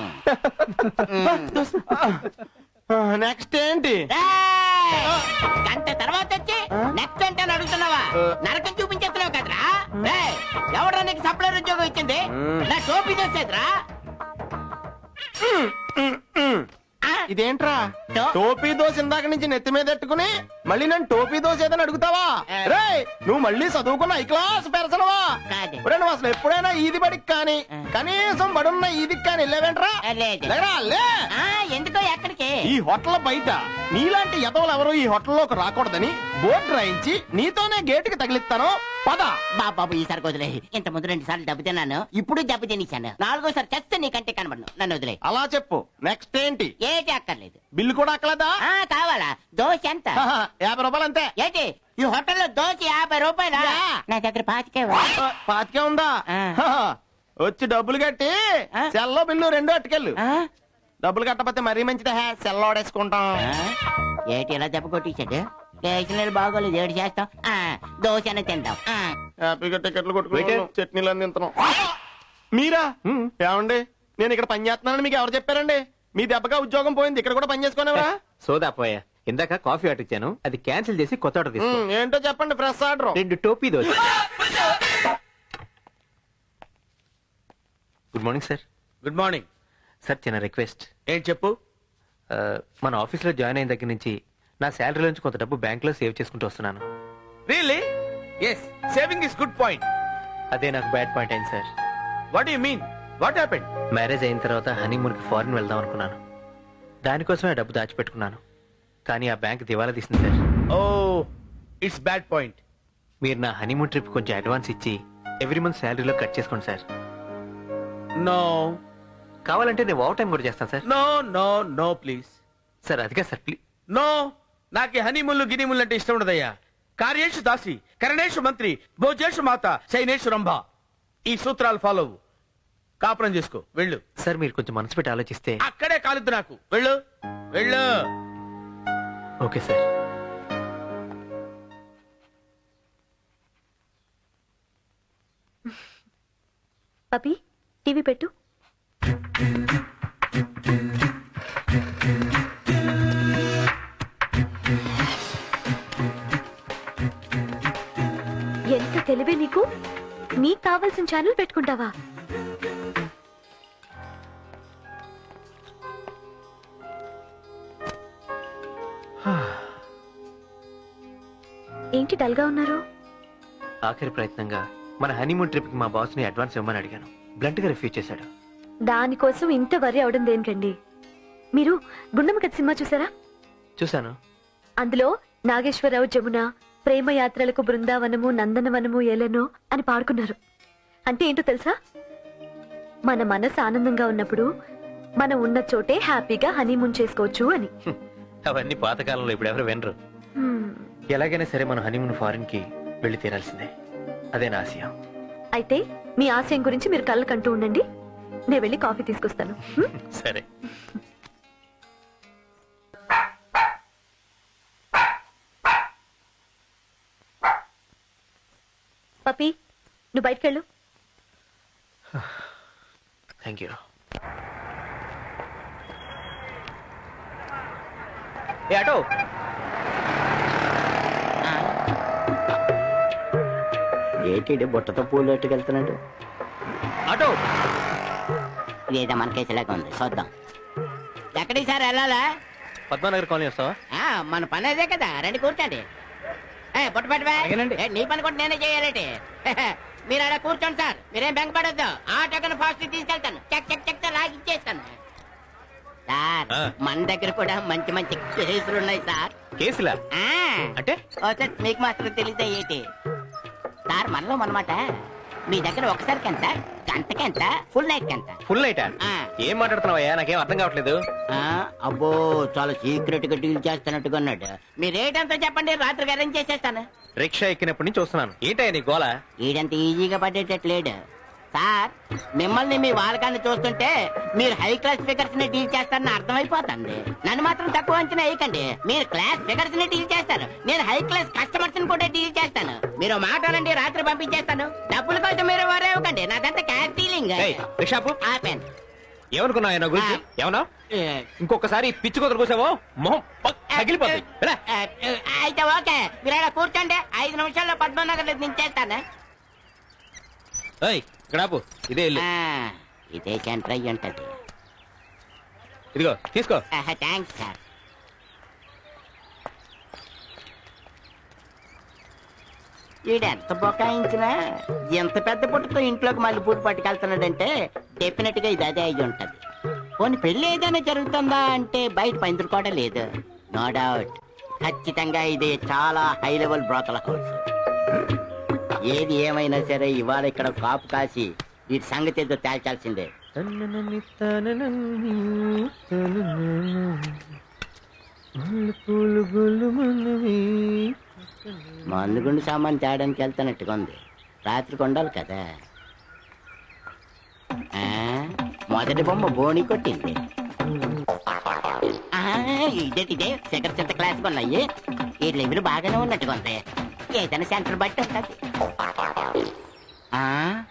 Next ఏంటి? ఏయ్! గంట తర్వాత వచ్చి నెక్స్ట్ అంటే అని అడుగుతున్నావా? నరకం చూపించేస్తున్నావు కదరా? ఏయ్, ఎవడ్రా నీకు సప్లై ఉద్యోగం ఇచ్చింది? నా టోపీ తెచ్చేదిరా ఆ? ఇదేంట్రా? టోపీ దోశ ఇందాక నుంచి నెత్తి మీద పెట్టుకుని మళ్ళీ నన్ను టోపీ దోశ ఏదని అడుగుతావా. రేయ్ నువ్వు మళ్ళీ చదువుకున్న ఐ క్లాస్ పెరసనవా? నువ్వు అసలు ఎప్పుడైనా ఈది బడికి కానీ. కనీసం బడున్న ఈదికి కానీ వెళ్ళావేంట్రా? ఎందుకో ఎక్కడికి? ఈ హోటల్ బయట. నీలాంటి ఎదవలు ఎవరు ఈ హోటల్లోకి రాకూడదని బోర్డు రాయించి నీతోనే గేటుకి తగిలిస్తాను. పద. బాబాబు ఈసారి వదిలే. ఇంత ముందు రెండు సార్లు దెబ్బ తిన్నాను ఇప్పుడు దెబ్బ తినిచ్చాను నాలుగోసారి చస్తే నీకంటే కనబడను నన్ను వదిలే. అలా చెప్పు. నెక్స్ట్ ఏంటి? ఏటి అక్కర్లేదు. బిల్లు కూడా అక్కలదా ఆ కావాలా? దోశ ఎంత? యాభై రూపాయలు అంతే. ఏంటి? ఈ హోటల్లో దోశ యాభై రూపాయలా? యా. నా దగ్గర పాతికే. ఆ, పాతికే ఉందా? ఆ. హహ. వచ్చి డబ్బులు కట్టి ఆ. సెల్లో బిల్లు రెండు అట్టుకెళ్ళు? డబ్బులు కట్టకపోతే మరీ మంచిదే సెల్ ఓడేసుకుంటాం ఆ? ఏటి ఎలా దెబ్బ కొట్టించాడు? స్టేషనరీ బాగోలేదు ఏడు చేస్తాం. ఆ, దోశ ఆ. హ్యాపీగా టికెట్లు కొట్టుకుంటాం చట్నీలు అన్ని తింటున్నాం. మీరా? ఏమండి? నేను ఇక్కడ పని చేస్తున్నానని మీకు ఎవరు చెప్పారండి? మీ దెబ్బగా ఉద్యోగం పోయింది. ఇక్కడ కూడా పని చేసుకునేవరా? సోదా పోయా. ఇందాక కాఫీ ఆర్డర్ ఇచ్చాను. అది క్యాన్సిల్ చేసి కొత్త ఆర్డర్ తీసుకో. ఏంటో చెప్పండి ఫ్రెష్ ఆర్డర్. రెండు టోపీ dosa. Good morning sir. Good morning. Sir చిన్న రిక్వెస్ట్. ఏం చెప్పు? మన ఆఫీస్లో జాయిన్ అయిన దగ్గర నుంచి నా శాలరీ నుంచి కొంత డబ్బు బ్యాంక్లో సేవ్ చేసుకుంటూ వస్తున్నాను. Really yes saving is good point అదే నాకు బ్యాడ్ పాయింట్ అయింది sir what you mean what happened marriage అయిన తర్వాత హనీమూన్కి ఫారిన్ వెళ్దాం అనుకున్నాను. దానికోసమే డబ్బు దాచిపెట్టుకున్నాను. కానీ ఆ బ్యాంక్ దివాలా తీసింది sir oh it's bad point మీరు నా హనీమూన్ ట్రిప్ కొంచెం అడ్వాన్స్ ఇచ్చి ఎవ్రీ మంత్ శాలరీలో కట్ చేసుకోండి సార్ నో కావాలంటే నేను ఓవర్ టైం కూడా చేస్తాను sir no no no please sir అదిగా సార్ ప్లీజ్ నో నాకు హనీముళ్ళు గినిముళ్ళు అంటే ఇష్టం ఉండదయ్యా. కార్యేషు దాసి కరణేషు మంత్రి భోజేషు మాత శైనేషు రంభ. ఈ సూత్రాలు ఫాలో అవ్వు. కాపురం చేసుకో వెళ్ళు. సార్ మీరు కొంచెం మనసు పెట్టి ఆలోచిస్తే. అక్కడే కాలిద్దు నాకు. వెళ్ళు. వెళ్ళు. Okay sir. పపి టీవీ పెట్టు. తెలివే నీకు? నీకు కావాల్సిన ఛానల్ పెట్టుకుంటావా? ఏంటి డల్గా ఉన్నారు? ఆఖరి ప్రయత్నంగా మన హనీమూన్ ట్రిప్కి మా బాస్ని అడ్వాన్స్ ఇవ్వమని అడిగాను. బ్లంట్గా రిఫ్యూజ్ చేశాడు. దానికోసం ఇంత వరి అవడం దేనికండి? మీరు గుండమ్మ కథ సినిమా చూసారా? చూశాను. అందులో నాగేశ్వరరావు జమున ప్రేమ యాత్రలకు బృందావనము నందనవనము ఏలెనో అని పాడుకున్నారు. అంటే ఏంటో తెలుసా? మన మనసు ఆనందంగా ఉన్నప్పుడు మనం ఉన్న చోటే హ్యాపీగా హనీమూన్ చేసుకోవచ్చు అని. అవన్నీ పాతకాలంలో ఇప్పుడు ఎవరు వినరు. ఎలాగైనా సరే మన హనీమూన్ ఫారిన్కి వెళ్ళి తీరాల్సిందే. అదే నా ఆశయం. అయితే మీ ఆశయం గురించి మీరు కళ్ళు కంటూ ఉండండి. నేను వెళ్ళి కాఫీ తీసుకొస్తాను? సరే. పపి నువ్వు బయటకెళ్ళు. థ్యాంక్ యూ ఏ ఆటో? ఆ. ఏటిడు బుట్టతో పూలు ఎట్టుకెళ్తున్నాడు ఆటో? ఇదేదో మన కేసులాగా ఉంది. చూద్దాం. ఎక్కడికి సార్ వెళ్ళాలా? పద్మానగర్ కాలనీ వస్తావా? ఆ, మన పని అదే కదా. రండి కూర్చోండి ఏ బుట్ట పట్టువా అలాగేనండి. ఏ, నీ పని కూడా నేనే చేయాలంటే? మీరు అలా కూర్చోండి సార్. మీరేం బెంగపడద్దు ఆటోకను ఫాస్ట్ తీసుకెళ్తాను. చెక్ చెక్ చెక్ లాగి ఇచ్చేస్తాను. సార్ ఆ. మన దగ్గర కూడా మంచి మంచి కేసులు ఉన్నాయి సార్. కేసులా? ఆ. అంటే? మీకు మాత్రం తెలియదా ఏంటి? సార్ మనలో మనమాట. మీ దగ్గర ఒకసారికి ఎంత? గంటకి ఎంత? ఫుల్ నైట్ ఎంత? ఫుల్ నైటా ఆ. ఏం మాట్లాడుతున్నావయ్యా? నాకేం అర్థం కావట్లేదు. ఆ, అబ్బో చాలా సీక్రెట్గా డీల్ చేస్తున్నట్టుగా ఉన్నాడు. మీ రేట్ ఎంతో చెప్పండి రాత్రికి అరేంజ్ చేసేస్తాను. రిక్షా ఎక్కినప్పటి నుంచి చూస్తున్నాను ఏంటయ్యా నీ గోల? ఈడంత ఈజీగా పడేటట్లేడు. సార్ మిమ్మల్ని మీ వాళ్ళకాన్ని చూస్తుంటే మీరు హై క్లాస్ ఫిగర్స్ని డీల్ చేస్తారని అర్థమైపోతుంది. నన్ను మాత్రం తక్కువ అంచనా వేయకండి. మీరు క్లాస్ ఫిగర్స్ని డీల్ చేస్తారు. నేను హై క్లాస్ కస్టమర్స్ని కూడా డీల్ చేస్తాను. మీరు మాట్లాడండి రాత్రి పంపించేస్తాను. డబ్బుల కోసం మీరు వరేవ్వకండి నాకంతా క్యాష్ డీలింగ్. ఆపాను. ఏమనుకున్నావు ఆయన గురించి? ఏమన్నా ఇంకొకసారి పిచ్చి కుదరు కూసావో మొహం తగిలిపోతుంది. అయితే ఓకే. మీరు కూర్చోండి. ఐదు నిమిషాల్లో పద్మనగర్ దించేస్తాను. ఏయ్, ఇక్కడ ఆపు. ఇదే ఇల్లు. ఆ, ఇదే సెంటర్ అయ్యి ఉంటది. ఇదిగో తీసుకో. థ్యాంక్స్ సార్ ఎంత బొకాయించినా ఎంత పెద్ద పుట్టతో ఇంట్లోకి మళ్ళీ పూట పట్టుకెళ్తున్నాడంటే డెఫినెట్గా ఇది అదే అయి ఉంటది. పోనీ పెళ్ళి ఏదైనా జరుగుతుందా అంటే బయట పందిరి కూడా లేదు. నో డౌట్ ఖచ్చితంగా ఇది చాలా హై లెవెల్ బ్రోకల హౌస్ ఏది ఏమైనా సరే ఇవాళ ఇక్కడ కాపు కాసి వీటి సంగతి ఏదో తేల్చాల్సిందే. మందుగుండు సామాన్ తేడానికి వెళ్తానట్టుగా ఉంది. రాత్రి కొండాలి కదా. ఆ, మొదటి బొమ్మ బోని కొట్టింది. ఆ, ఇదే? సెకండ్ సెంటర్ క్లాస్ ఉన్నాయి ఈ లెవెల్ బాగానే ఉన్నట్టుగా ఉంది. ఏదైనా సెంటర్ బట్టి ఉంటుంది. ఆ,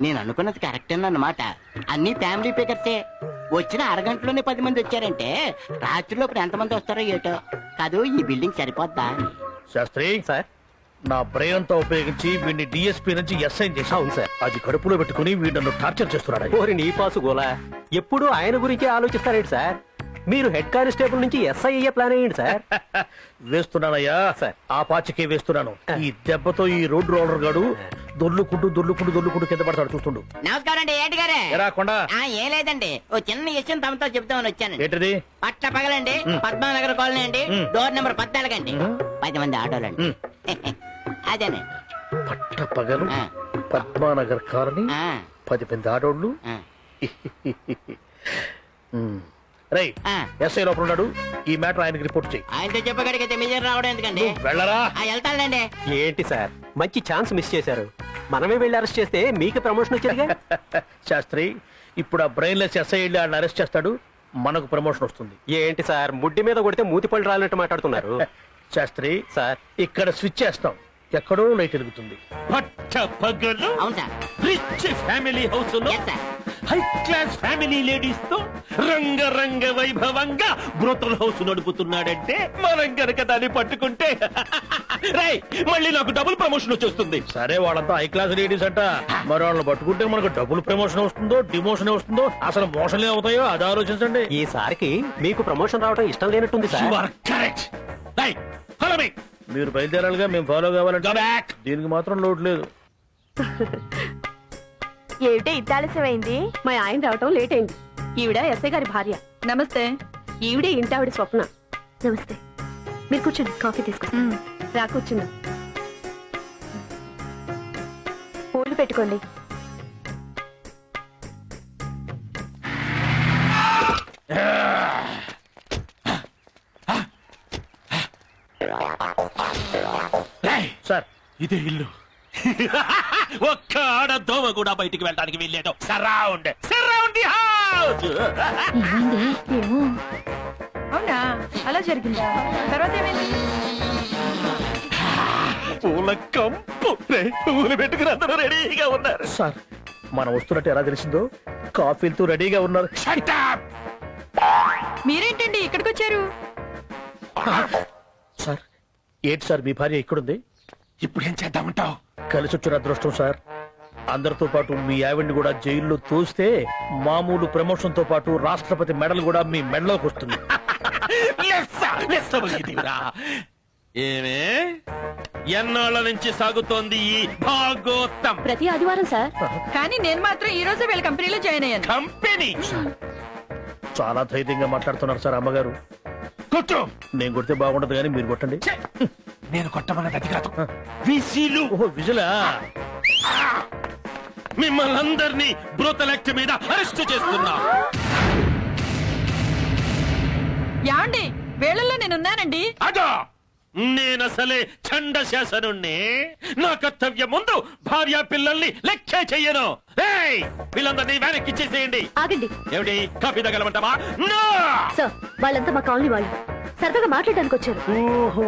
నేను అనుకున్నది కరెక్ట్ అన్నమాట. అన్ని ఫ్యామిలీ పికర్సే వచ్చిన అరగంటలోనే పది మంది వచ్చారంటే రాత్రిలోపు ఎంతమంది వస్తారో ఏటో. కాదు ఈ బిల్డింగ్ సరిపోద్దా. శాస్త్రి సార్. నా బ్రెయిన్ అంతా ఉపయోగించి వీడిని డిఎస్పీ నుంచి ఎస్ఐ చేసి అవును సార్. అది కడుపులో పెట్టుకుని వీడు నన్ను టార్చర్ చేస్తున్నాడు. ఓరి నీ పాసు గోలా. ఎప్పుడు ఆయన గురించి ఆలోచిస్తారేంటి సార్? మీరు హెడ్ కానిస్టేబుల్ నుంచి ఎస్ఐ అయ్యే ప్లాన్ అయ్యండి సార్. వేస్తున్నానయ్యా. సార్. ఆ పాచికే వేస్తున్నాను. ఈ దెబ్బతో ఈ రోడ్ రోలర్ గాడు దొర్లుకుంటూ దొర్లుకుంటూ దొర్లుకుంటూ కింద పడతాడు చూస్తుండు. నమస్కారం అండి ఏంటి గారే? ఎరా కొండ. ఆ, ఏం లేదండి. ఓ చిన్న విషయం తమతో చెప్తామని వచ్చాను. ఏంటిది? పట్ల పగలండి. పద్మానగర్ కాలనీ అండి. డోర్ నెంబర్ పద్నాలుగండి మ్. పది మంది ఆటోలండి మ్. అదేనండి. పట్ట పగలు ఆ. పద్మానగర్ కాలనీ ఆ, పది మంది ఆడోళ్ళు. ఆ, రై ఆ. ఎస్ఐ లోపల ఉన్నాడు. ఈ మ్యాటర్ ఆయనకి రిపోర్ట్ చేయి. ఆయనతో చెప్పగడిగితే మీరు రావడం ఎందుకండి? వెళ్ళరా? ఏంటి సార్? మంచి ఛాన్స్ మిస్ చేశారు. మనమే వెళ్ళి అరెస్ట్ చేస్తే మీకు ప్రమోషన్ వచ్చేదిగా? శాస్త్రి ఇప్పుడు ఆ బ్రెయిన్ లెస్ ఎస్ఐ వెళ్ళి ఆయన అరెస్ట్ చేస్తాడు. మనకు ప్రమోషన్ వస్తుంది. ఏంటి సార్? ముడ్డి మీద కొడితే మూతి పళ్ళు రాలినట్టు మాట్లాడుతున్నారు. శాస్త్రి సార్. ఇక్కడ స్విచ్ చేస్తాం. ఎక్కడో లైట్ వెలుగుతుంది పట్ట పగలు అవును సార్. రిచ్ ఫ్యామిలీ హౌస్లో yes sir high class family లేడీస్తో రంగరంగ వైభవంగా బ్రోతల్ హౌస్ నడుపుతున్నాడంటే మనం గనక దాన్ని పట్టుకుంటే రై మళ్ళీ నాకు డబుల్ ప్రమోషన్ వచ్చేస్తుంది. సరే వాళ్ళంతా హై క్లాస్ లేడీస్ అంట. మరి వాళ్ళని పట్టుకుంటే మనకు డబుల్ ప్రమోషన్ వస్తుందో డిమోషన్ వస్తుందో అసలు మోషన్లే అవుతాయో అది ఆలోచించండి. ఈసారికి మీకు ప్రమోషన్ రావడం ఇష్టం లేనట్టుంది you sir are correct right follow me మీరు బయలుదేరాలిగా మేము ఫాలో కావాలంటే గో బ్యాక్ దీనికి మాత్రం లోటు లేదు. ఏమిటే ఇంత ఆలస్యమైంది? మా ఆయన రావటం లేట్ అయింది. ఈవిడ ఎస్ఐ గారి భార్య. నమస్తే. ఈవిడే ఇంటి ఆవిడ స్వప్న. నమస్తే. మీరు కూర్చోండి కాఫీ తీసుకొస్తాను. రా కూర్చుందా. పూలు పెట్టుకోండి. సార్. ఇదే ఇల్లు. ఒక్క ఆడ దోమ కూడా బయటికి వెళ్ళడానికి వెళ్ళాడు సరౌండ్ సరౌండ్ ది హౌస్ అవునా? అలా జరిగిందా? తర్వాత ఏమైంది? పూల కంపు. పూలు పెట్టుకుని అందరూ రెడీగా ఉన్నారు. సార్ మనం వస్తున్నట్టు ఎలా తెలిసిందో? కాఫీలతో రెడీగా ఉన్నారు! మీరేంటండి? ఇక్కడికి వచ్చారు సార్ ఏంటి సార్ మీ భార్య ఇక్కడుంది? ఇప్పుడు ఏం చేద్దామంటావు? కలిసి వచ్చిన అదృష్టం సార్. అందరితో పాటు మీ ఆవిడ్ని కూడా జైల్లో తోస్తే మామూలు ప్రమోషన్తో పాటు రాష్ట్రపతి మెడల్ కూడా మీ మెడలోకి వస్తుంది. ఏమే? ఎన్నాళ్ళ నుంచి సాగుతోంది ఈ భాగోత్తం? ప్రతి ఆదివారం సార్. కానీ నేను మాత్రం ఈ రోజు వీళ్ళ కంపెనీలో జాయిన్ అయ్యాను. కంపెనీ? చాలా ధైర్యంగా మాట్లాడుతున్నారు సార్ అమ్మగారు. కొట్టు నేను కొడితే బాగుండదు కానీ మీరు కొట్టండి! నేను కొట్టమన్నది అది కాదు. విసిలు. ఓహో విజులా? మిమ్మల్ని అందరినీ బ్రోతల్ మీద అరెస్ట్ చేస్తున్నా. యాండి వేళల్లో నేనున్నానండి. అదా. నేనసలే చండ శాసనుణ్ణి నా కర్తవ్యం ముందు భార్య పిల్లల్ని లెక్కే చెయ్యను. ఏయ్ వీళ్ళందరినీ వెనక్కి చేసేయండి ఆగండి. ఏమిటి కాఫీ తగలమంటావా? నో! సార్ వాళ్ళంతా మా కాలనీ వాళ్ళు. సరదాగా మాట్లాడడానికి వచ్చారు ఓహో.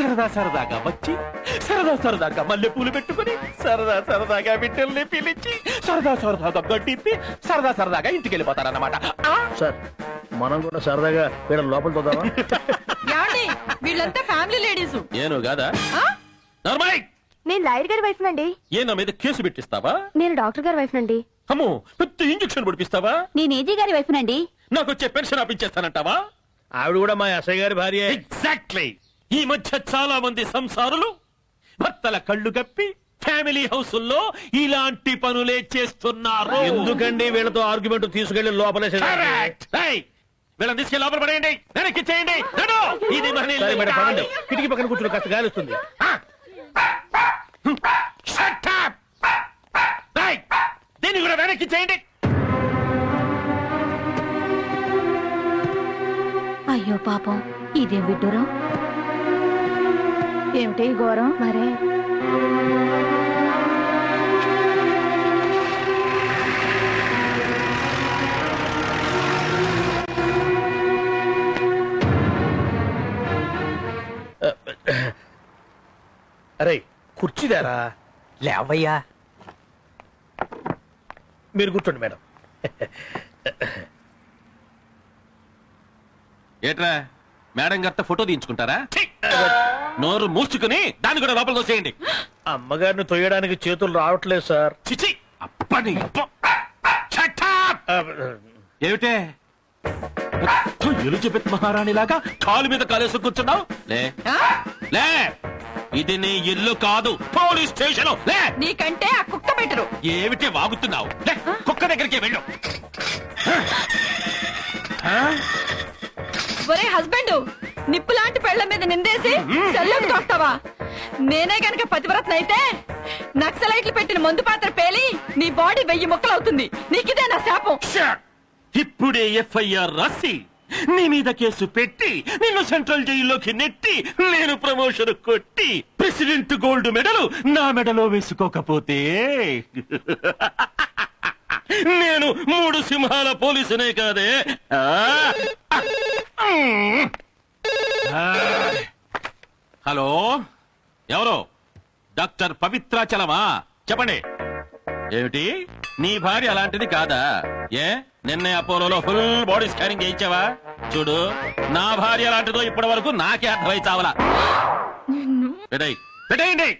సరదా సరదాగా వచ్చి సరదా సరదాగా మల్లె పూలు పెట్టుకుని సరదా సరదాగా బిడ్డల్ని పిలిచి సరదా సరదాగా గడ్డిప్పి సరదా సరదాగా ఇంటికి వెళ్ళిపోతారన్నమాట ఆ? సార్ మనం కూడా సరదాగా వీళ్ళ లోపల చూద్దామా ఏమండి వీళ్ళంతా ఫ్యామిలీ లేడీస్ ఏను కాదా? నార్మల్ నేను లాయర్ గారి వైఫ్ నండి. ఏ నా మీద కేసు పెట్టిస్తావా? నేను డాక్టర్ గారి వైఫ్ నండి. అమ్మో పెద్ద ఇంజక్షన్ పడిపిస్తావా? నేను ఏజీ గారి వైఫ్ నండి. నాకు వచ్చే పెన్షన్ ఆపించేస్తానంటావా? ఆవిడ కూడా మా ఎస్ఐ గారి భార్య. ఎగ్జాక్ట్లీ ఈ మధ్య చాలా మంది సంసారులు భర్తల కళ్ళు కప్పి ఫ్యామిలీ హౌసుల్లో ఇలాంటి పనులే చేస్తున్నారు ఎందుకండి వీళ్ళతో ఆర్గ్యుమెంట్ తీసుకెళ్ళి లోపలేసేది Correct. Hey, వీళ్ళని తీసుకెళ్ళి లోపల పడేయండి వెనక్కి చేయండి నడు. ఇది మన ఇల్లు సరే మేడం పదండి. కాదు. కిటికీ పక్కన కూర్చుని కాస్త గాలి వస్తుంది Shut up. Hey, దీన్ని కూడా వెనక్కి చేయండి అయ్యో పాపం ఇదేం విడ్డూరం ఏమిటి ఘోరం? మరే. అరే కుర్చీదారా లేవయ్యా. మీరు కూర్చోండి మేడం. ఏట్రా? మేడం గారితో ఫోటో తీయించుకుంటారా? నోరు మూసుకుని దాన్ని కూడా లోపల తోసేయండి. అమ్మగారిని తొయ్యడానికి చేతులు రావట్లేదు సార్. చిచి అప్పని ఏమిటే? ఎలిజబెత్ మహారాణి లాగా కాలు మీద కాలేసి కూర్చున్నావు? లే. లే. ఇది నీ ఇల్లు కాదు పోలీస్ స్టేషన్. లే. నీకంటే ఆ కుక్క బెటరు. ఏమిటి వాగుతున్నావు? కుక్క దగ్గరికి వెళ్ళు. ఒరే హస్బెండ్. నిప్పు లాంటి పెళ్ళ మీద నిందేసి సెల్లం తోస్తావా? నేనే గనక పతివ్రతన అయితే నక్సలైట్లు పెట్టిన మందు పాత్ర పేలి నీ బాడీ వెయ్యి ముక్కలవుతుంది. నీకిదే నా శాపం. ఇప్పుడే ఎఫ్ఐఆర్ రాసి నీ మీద కేసు పెట్టి నిన్ను సెంట్రల్ జైల్లోకి నెట్టి నేను ప్రమోషన్ కొట్టి ప్రెసిడెంట్ గోల్డ్ మెడల్ నా మెడలో వేసుకోకపోతే నేను మూడు సింహాల పోలీసునే కాదే. ఆ. హలో? ఎవరు? డాక్టర్ పవిత్రాచలమా చెప్పండి. ఏమిటి? నీ భార్య అలాంటిది కాదా? ఏ? నిన్నే అపోలోలో ఫుల్ బాడీ స్కానింగ్ చేయించావా? చూడు నా భార్య అలాంటిదో ఇప్పటి వరకు నాకే అర్థమై చావలా. పెట్టేయ్. పెట్టేయండి.